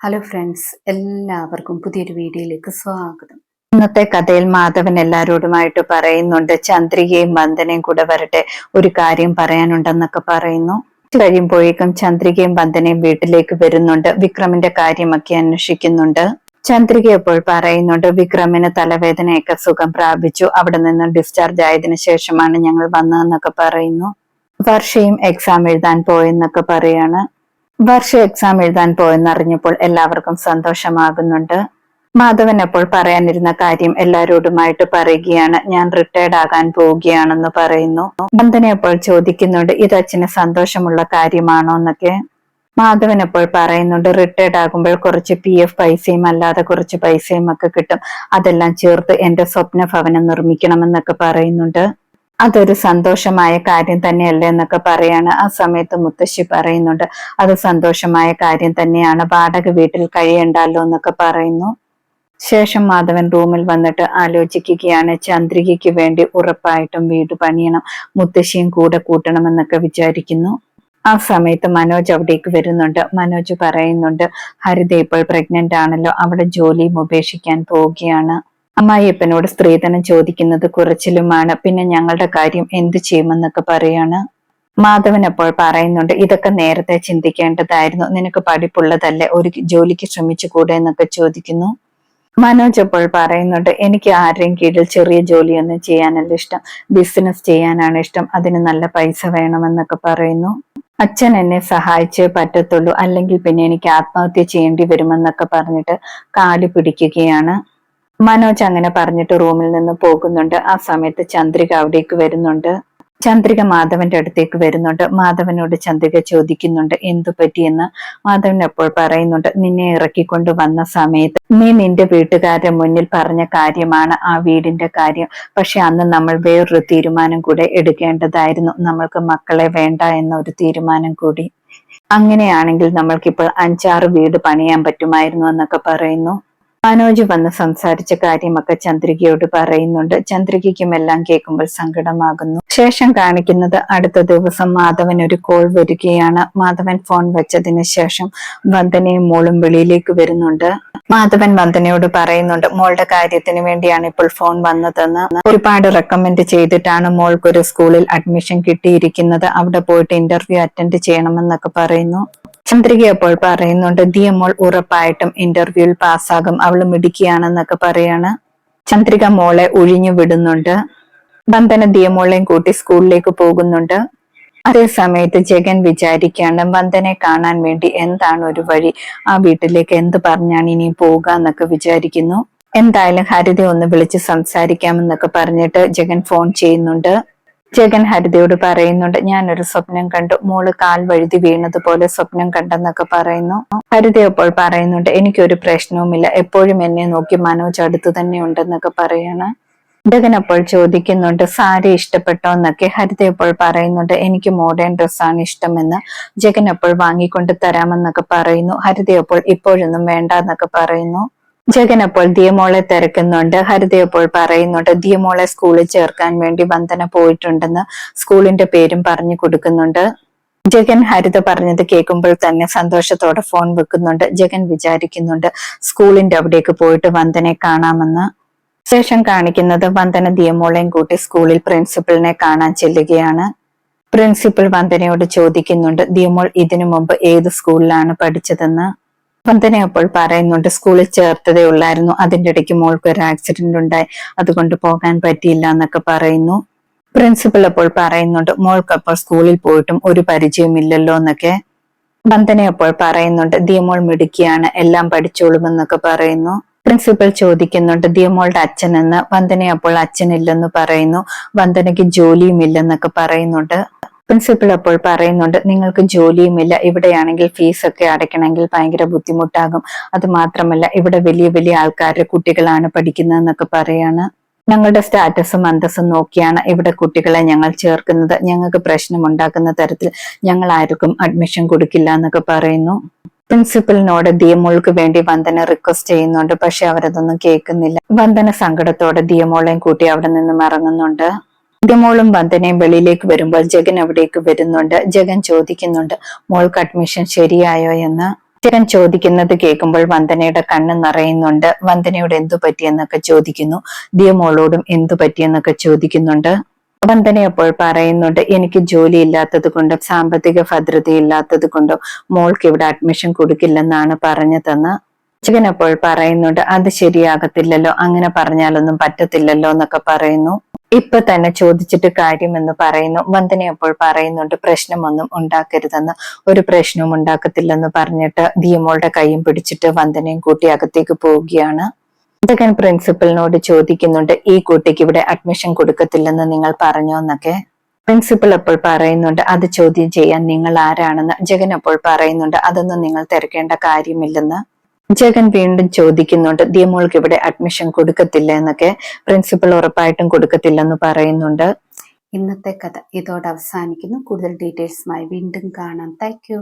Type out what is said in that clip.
Hello friends എല്ലാവർക്കും പുതിയൊരു വീഡിയോയിലേക്ക് സ്വാഗതം. ഇന്നത്തെ കഥയിൽ മാധവൻ എല്ലാരോടുമായിട്ട് പറയുന്നുണ്ട് ചന്ദ്രികയും വന്ദനയും കൂടെ വരട്ടെ ഒരു കാര്യം പറയാനുണ്ടെന്നൊക്കെ പറയുന്നു. കഴിയുമ്പോഴേക്കും ചന്ദ്രികയും വന്ദനയും വീട്ടിലേക്ക് വരുന്നുണ്ട് വിക്രമിന്റെ കാര്യമൊക്കെ അന്വേഷിക്കുന്നുണ്ട്. ചന്ദ്രിക ഇപ്പോൾ പറയുന്നുണ്ട് വിക്രമിന് തലവേദനയൊക്കെ സുഖം പ്രാപിച്ചു അവിടെ നിന്ന് ഡിസ്ചാർജ് ആയതിനു ശേഷമാണ് ഞങ്ങൾ വന്നതെന്നൊക്കെ പറയുന്നു. വർഷയും എക്സാം എഴുതാൻ പോയെന്നൊക്കെ പറയാണ്. വർഷ എക്സാം എഴുതാൻ പോയെന്നറിഞ്ഞപ്പോൾ എല്ലാവർക്കും സന്തോഷമാകുന്നുണ്ട്. മാധവൻ അപ്പോൾ പറയാനിരുന്ന കാര്യം എല്ലാരോടുമായിട്ട് പറയുകയാണ്. ഞാൻ റിട്ടയർഡ് ആകാൻ പോവുകയാണെന്ന് പറയുന്നു. ബന്ധന അപ്പോൾ ചോദിക്കുന്നുണ്ട് ഇത് അച്ഛന് സന്തോഷമുള്ള കാര്യമാണോ? എന്നൊക്കെ. മാധവൻ അപ്പോൾ പറയുന്നുണ്ട് റിട്ടയർഡ് ആകുമ്പോൾ കുറച്ച് പി എഫ് പൈസയും അല്ലാതെ കുറച്ച് പൈസയും ഒക്കെ കിട്ടും. അതെല്ലാം ചേർത്ത് എന്റെ സ്വപ്ന ഭവനം നിർമ്മിക്കണമെന്നൊക്കെ പറയുന്നുണ്ട്. അതൊരു സന്തോഷമായ കാര്യം തന്നെയല്ലേ എന്നൊക്കെ പറയാണ്. ആ സമയത്ത് മുത്തശ്ശി പറയുന്നുണ്ട് അത് സന്തോഷമായ കാര്യം തന്നെയാണ്. വാടക വീട്ടിൽ കഴിയണ്ടല്ലോ എന്നൊക്കെ പറയുന്നു. ശേഷം മാധവൻ റൂമിൽ വന്നിട്ട് ആലോചിക്കുകയാണ്. ചന്ദ്രികയ്ക്ക് വേണ്ടി ഉറപ്പായിട്ടും വീട് പണിയണം മുത്തശ്ശിയും കൂടെ കൂട്ടണമെന്നൊക്കെ വിചാരിക്കുന്നു. ആ സമയത്ത് മനോജ് അവിടേക്ക് വരുന്നുണ്ട്. മനോജ് പറയുന്നുണ്ട് ഹരിത ഇപ്പോൾ പ്രഗ്നന്റ് ആണല്ലോ. അവിടെ ജോലിയും ഉപേക്ഷിക്കാൻ പോവുകയാണ്. അമ്മായിയപ്പനോട് സ്ത്രീധനം ചോദിക്കുന്നത് കുറച്ചിലുമാണ്. പിന്നെ ഞങ്ങളുടെ കാര്യം എന്തു ചെയ്യുമെന്നൊക്കെ പറയാണ്. മാധവൻ അപ്പോൾ പറയുന്നുണ്ട് ഇതൊക്കെ നേരത്തെ ചിന്തിക്കേണ്ടതായിരുന്നു. നിനക്ക് പഠിപ്പുള്ളതല്ലേ? ഒരു ജോലിക്ക് ശ്രമിച്ചുകൂടെ? എന്നൊക്കെ ചോദിക്കുന്നു. മനോജ് അപ്പോൾ പറയുന്നുണ്ട് എനിക്ക് ആരുടെയും കീഴിൽ ചെറിയ ജോലിയൊന്നും ചെയ്യാനല്ല ഇഷ്ടം. ബിസിനസ് ചെയ്യാനാണ് ഇഷ്ടം. അതിന് നല്ല പൈസ വേണമെന്നൊക്കെ പറയുന്നു. അച്ഛൻ എന്നെ സഹായിച്ചേ പറ്റത്തുള്ളൂ. അല്ലെങ്കിൽ പിന്നെ എനിക്ക് ആത്മഹത്യ ചെയ്യേണ്ടി വരുമെന്നൊക്കെ പറഞ്ഞിട്ട് കാൽ പിടിക്കുകയാണ്. മനോജ് അങ്ങനെ പറഞ്ഞിട്ട് റൂമിൽ നിന്ന് പോകുന്നുണ്ട്. ആ സമയത്ത് ചന്ദ്രിക അവിടേക്ക് വരുന്നുണ്ട്. ചന്ദ്രിക മാധവന്റെ അടുത്തേക്ക് വരുന്നുണ്ട്. മാധവനോട് ചന്ദ്രിക ചോദിക്കുന്നുണ്ട് എന്തു പറ്റിയെന്ന് മാധവൻ എപ്പോൾ പറയുന്നുണ്ട് നിന്നെ ഇറക്കിക്കൊണ്ട് വന്ന സമയത്ത് നീ നിന്റെ വീട്ടുകാരുടെ മുന്നിൽ പറഞ്ഞ കാര്യമാണ് ആ വീടിന്റെ കാര്യം. പക്ഷെ അന്ന് നമ്മൾ വേറൊരു തീരുമാനം കൂടെ എടുക്കേണ്ടതായിരുന്നു. നമ്മൾക്ക് മക്കളെ വേണ്ട എന്ന ഒരു തീരുമാനം കൂടി. അങ്ങനെയാണെങ്കിൽ നമ്മൾക്കിപ്പോൾ അഞ്ചാറ് വീട് പണിയാൻ പറ്റുമായിരുന്നു എന്നൊക്കെ പറയുന്നു. മനോജ് വന്ന് സംസാരിച്ച കാര്യമൊക്കെ ചന്ദ്രികയോട് പറയുന്നുണ്ട്. ചന്ദ്രികയ്ക്കും എല്ലാം കേൾക്കുമ്പോൾ സങ്കടമാകുന്നു. ശേഷം കാണിക്കുന്നത് അടുത്ത ദിവസം മാധവൻ ഒരു കോൾ വരികയാണ്. മാധവൻ ഫോൺ വെച്ചതിന് ശേഷം വന്ദനയും മോളും വെളിയിലേക്ക് വരുന്നുണ്ട്. മാധവൻ വന്ദനയോട് പറയുന്നുണ്ട് മോളുടെ കാര്യത്തിന് വേണ്ടിയാണ് ഇപ്പോൾ ഫോൺ വന്നതെന്ന്. ഒരുപാട് റെക്കമെൻഡ് ചെയ്തിട്ടാണ് മോൾക്ക് ഒരു സ്കൂളിൽ അഡ്മിഷൻ കിട്ടിയിരിക്കുന്നത്. അവിടെ പോയിട്ട് ഇന്റർവ്യൂ അറ്റൻഡ് ചെയ്യണമെന്നൊക്കെ പറയുന്നു. ചന്ദ്രിക അപ്പോൾ പറയുന്നുണ്ട് ദിയമോൾ ഉറപ്പായിട്ടും ഇന്റർവ്യൂവിൽ പാസ്സാകും. അവൾ മിടുക്കിയാണെന്നൊക്കെ പറയാണ്. ചന്ദ്രിക മോളെ ഒഴിഞ്ഞു വിടുന്നുണ്ട്. ബന്ധന ദിയമോളെയും കൂട്ടി സ്കൂളിലേക്ക് പോകുന്നുണ്ട്. അതേ സമയത്ത് ജഗൻ വിചാരിക്കാണ് വന്ദനെ കാണാൻ വേണ്ടി എന്താണ് ഒരു വഴി? ആ വീട്ടിലേക്ക് എന്ത് പറഞ്ഞാണ് ഇനി പോവുക? എന്നൊക്കെ വിചാരിക്കുന്നു. എന്തായാലും ഹരിത ഒന്ന് വിളിച്ച് സംസാരിക്കാമെന്നൊക്കെ പറഞ്ഞിട്ട് ജഗൻ ഫോൺ ചെയ്യുന്നുണ്ട്. ജഗൻ ഹരിതയോട് പറയുന്നുണ്ട് ഞാനൊരു സ്വപ്നം കണ്ടു. മോൾ കാൽ വഴുതി വീണതുപോലെ സ്വപ്നം കണ്ടെന്നൊക്കെ പറയുന്നു. ഹരിത അപ്പോൾ പറയുന്നുണ്ട് എനിക്കൊരു പ്രശ്നവുമില്ല. എപ്പോഴും എന്നെ നോക്കി മനോജ് അടുത്ത് തന്നെ ഉണ്ടെന്നൊക്കെ പറയാണ്. ജഗൻ അപ്പോൾ ചോദിക്കുന്നുണ്ട് സാരി ഇഷ്ടപ്പെട്ടോ എന്നൊക്കെ? ഹരിത അപ്പോൾ പറയുന്നുണ്ട് എനിക്ക് മോഡേൺ ഡ്രസ്സാണ് ഇഷ്ടമെന്ന്. ജഗൻ അപ്പോൾ വാങ്ങിക്കൊണ്ട് തരാമെന്നൊക്കെ പറയുന്നു. ഹരിത അപ്പോൾ ഇപ്പോഴൊന്നും വേണ്ട എന്നൊക്കെ പറയുന്നു. ജഗൻ അപ്പോൾ ദിയമോളെ തിരക്കുന്നുണ്ട്. ഹരിത അപ്പോൾ പറയുന്നുണ്ട് ദിയമോളെ സ്കൂളിൽ ചേർക്കാൻ വേണ്ടി വന്ദന പോയിട്ടുണ്ടെന്ന് സ്കൂളിന്റെ പേരും പറഞ്ഞു കൊടുക്കുന്നുണ്ട്. ജഗൻ ഹരിത പറഞ്ഞത് കേൾക്കുമ്പോൾ തന്നെ സന്തോഷത്തോടെ ഫോൺ വെക്കുന്നുണ്ട്. ജഗൻ വിചാരിക്കുന്നുണ്ട് സ്കൂളിന്റെ അവിടേക്ക് പോയിട്ട് വന്ദനെ കാണാമെന്ന്. ശേഷം കാണിക്കുന്നത് വന്ദന ദിയമോളെയും കൂട്ടി സ്കൂളിൽ പ്രിൻസിപ്പളിനെ കാണാൻ ചെല്ലുകയാണ്. പ്രിൻസിപ്പൽ വന്ദനയോട് ചോദിക്കുന്നുണ്ട് ദിയമോൾ ഇതിനു മുമ്പ് ഏത് സ്കൂളിലാണ് പഠിച്ചതെന്ന്? വന്ദന അപ്പോൾ പറയുന്നുണ്ട് സ്കൂളിൽ ചേർത്തതേ ഉള്ളായിരുന്നു. അതിന്റെ ഇടയ്ക്ക് മോൾക്ക് ഒരു ആക്സിഡന്റ് ഉണ്ടായി. അതുകൊണ്ട് പോകാൻ പറ്റിയില്ല എന്നൊക്കെ പറയുന്നു. പ്രിൻസിപ്പൽ അപ്പോൾ പറയുന്നുണ്ട് മോൾക്ക് അപ്പോൾ സ്കൂളിൽ പോയിട്ടും ഒരു പരിചയമില്ലല്ലോ എന്നൊക്കെ. വന്ദന അപ്പോൾ പറയുന്നുണ്ട് ദിയമോൾ മിടുക്കിയാണ്. എല്ലാം പഠിച്ചോളുമെന്നൊക്കെ പറയുന്നു. പ്രിൻസിപ്പൽ ചോദിക്കുന്നുണ്ട് ദിയമോളുടെ അച്ഛൻ എന്ന്? വന്ദന അപ്പോൾ അച്ഛനില്ലെന്ന് പറയുന്നു. വന്ദനയ്ക്ക് ജോലിയും ഇല്ലെന്നൊക്കെ പറയുന്നുണ്ട്. പ്രിൻസിപ്പൾ അപ്പോൾ പറയുന്നുണ്ട് നിങ്ങൾക്ക് ജോലിയുമില്ല ഇവിടെയാണെങ്കിൽ ഫീസൊക്കെ അടയ്ക്കണമെങ്കിൽ ഭയങ്കര ബുദ്ധിമുട്ടാകും. അത് മാത്രമല്ല ഇവിടെ വലിയ വലിയ ആൾക്കാരുടെ കുട്ടികളാണ് പഠിക്കുന്നതെന്നൊക്കെ പറയാണ്. ഞങ്ങളുടെ സ്റ്റാറ്റസും അന്തസ്സും നോക്കിയാണ് ഇവിടെ കുട്ടികളെ ഞങ്ങൾ ചേർക്കുന്നത്. ഞങ്ങൾക്ക് പ്രശ്നം ഉണ്ടാക്കുന്ന തരത്തിൽ ഞങ്ങൾ ആർക്കും അഡ്മിഷൻ കൊടുക്കില്ല എന്നൊക്കെ പറയുന്നു. പ്രിൻസിപ്പലിനോട് ദിയമോൾക്ക് വേണ്ടി വന്ദന റിക്വസ്റ്റ് ചെയ്യുന്നുണ്ട് പക്ഷെ അവരതൊന്നും കേൾക്കുന്നില്ല. വന്ദന സങ്കടത്തോടെ ദിയമോളെയും കൂട്ടി അവിടെ നിന്നും ഇറങ്ങുന്നുണ്ട് ദിയമോളും വന്ദനയും വെളിയിലേക്ക് വരുമ്പോൾ ജഗൻ അവിടേക്ക് വരുന്നുണ്ട്. ജഗൻ ചോദിക്കുന്നുണ്ട് മോൾക്ക് അഡ്മിഷൻ ശരിയായോ എന്ന്? ജഗൻ ചോദിക്കുന്നത് കേൾക്കുമ്പോൾ വന്ദനയുടെ കണ്ണ് നിറയുന്നുണ്ട്. വന്ദനയോട് എന്തു പറ്റിയെന്നൊക്കെ ചോദിക്കുന്നു. ദിയ മോളോടും എന്തു പറ്റിയെന്നൊക്കെ ചോദിക്കുന്നുണ്ട്. വന്ദന അപ്പോൾ പറയുന്നുണ്ട് എനിക്ക് ജോലി ഇല്ലാത്തത് കൊണ്ടും സാമ്പത്തിക ഭദ്രത ഇല്ലാത്തത് കൊണ്ടും മോൾക്ക് ഇവിടെ അഡ്മിഷൻ കൊടുക്കില്ലെന്നാണ് പറഞ്ഞതെന്ന്. ജഗൻ അപ്പോൾ പറയുന്നുണ്ട് അത് ശരിയാകത്തില്ലല്ലോ അങ്ങനെ പറഞ്ഞാലൊന്നും പറ്റത്തില്ലല്ലോ എന്നൊക്കെ പറയുന്നു. ഇപ്പൊ തന്നെ ചോദിച്ചിട്ട് കാര്യമെന്ന് പറയുന്നു. വന്ദന അപ്പോൾ പറയുന്നുണ്ട് പ്രശ്നമൊന്നും ഉണ്ടാക്കരുതെന്ന്. ഒരു പ്രശ്നവും ഉണ്ടാക്കത്തില്ലെന്ന് പറഞ്ഞിട്ട് ദിയമോളുടെ കൈയും പിടിച്ചിട്ട് വന്ദനയും കൂട്ടി അകത്തേക്ക് പോവുകയാണ്. ജഗൻ പ്രിൻസിപ്പലിനോട് ചോദിക്കുന്നുണ്ട് ഈ കുട്ടിക്ക് ഇവിടെ അഡ്മിഷൻ കൊടുക്കത്തില്ലെന്ന് നിങ്ങൾ പറഞ്ഞോ എന്നൊക്കെ? പ്രിൻസിപ്പൽ അപ്പോൾ പറയുന്നുണ്ട് അത് ചോദ്യം ചെയ്യാൻ നിങ്ങൾ ആരാണെന്ന്? ജഗൻ അപ്പോൾ പറയുന്നുണ്ട് അതൊന്നും നിങ്ങൾ തിരക്കേണ്ട കാര്യമില്ലെന്ന്. ജഗൻ വീണ്ടും ചോദിക്കുന്നുണ്ട് ദിയമോൾക്ക് ഇവിടെ അഡ്മിഷൻ കൊടുക്കത്തില്ല എന്നൊക്കെ. പ്രിൻസിപ്പൽ ഉറപ്പായിട്ടും കൊടുക്കത്തില്ലെന്ന് പറയുന്നുണ്ട്. ഇന്നത്തെ കഥ ഇതോടെ അവസാനിക്കുന്നു. കൂടുതൽ ഡീറ്റെയിൽസുമായി വീണ്ടും കാണാം. താങ്ക്